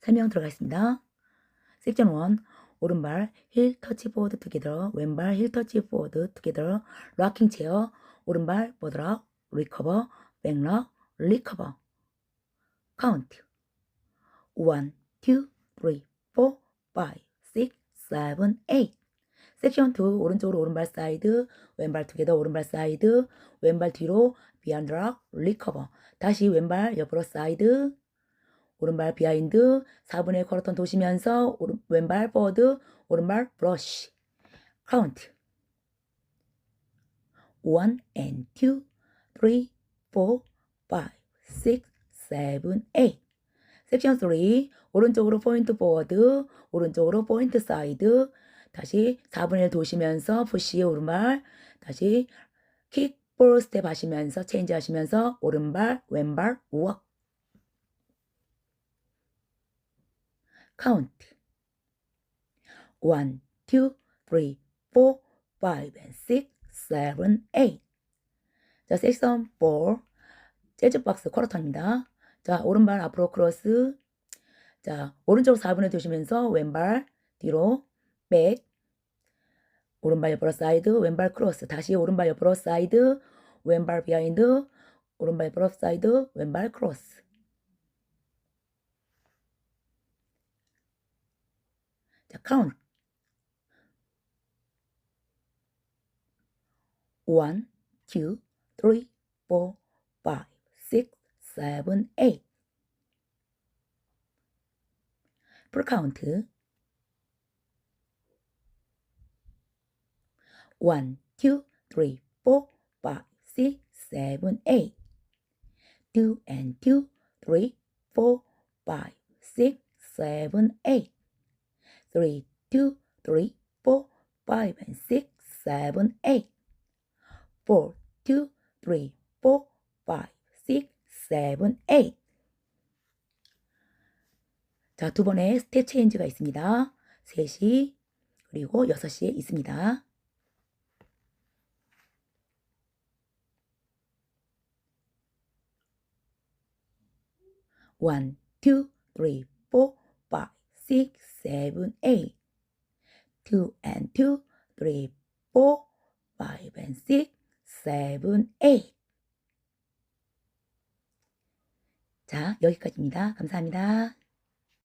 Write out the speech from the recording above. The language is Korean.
설명 들어가겠습니다. 섹션 1 오른발 힐 터치 포워드 투게더 왼발 힐 터치 포워드 투게더 락킹 체어 오른발 보드락 리커버 백락 리커버. 카운트 1 2 3 4 5 6 7 8 섹션 2 오른쪽으로 오른발 사이드 왼발 투게더 오른발 사이드 왼발 뒤로 비하인드 락 리커버. 다시 왼발 옆으로 사이드 오른발 비하인드 4분의 쿼터턴 도시면서 오른, 왼발 포워드 오른발 브러쉬 카운트 1 and 2 3 4 5 6 7 8 섹션 3 오른쪽으로 포인트 포워드 오른쪽으로 포인트 사이드 다시 4분의 1 도시면서 푸시 오른발 다시 킥볼 스텝 하시면서 체인지 하시면서 오른발 왼발 우억 카운트. 1, 2, 3, 4, 5, and 6, 7, 8 자, 섹션 4 재즈 박스 쿼터턴입니다. 자, 오른발 앞으로 크로스. 자, 오른쪽 4분의 두시면서 왼발 뒤로 백. 오른발 옆으로 사이드 왼발 크로스. 다시 오른발 옆으로 사이드 왼발 비하인드 오른발 옆으로 사이드 왼발 크로스 자, 카운트. 1, 2, 3, 4, 5, 6, 7, 8. 풀 카운트. 1, 2, 3, 4, 5, 6, 7, 8. 2 and 2, 3, 4, 5, 6, 7, 8. 3, 2, 3, 4, 5, and 6, 7, 8. 4, 2, 3, 4, 5, 6, 7, 8. 자, 두 번의 스텝 체인지가 있습니다. 3시, 그리고 6시에 있습니다. 쓰리, 포, 파이브, six, seven, eight. Two and two, three, four, five and six, seven, eight. 자, 여기까지입니다. 감사합니다.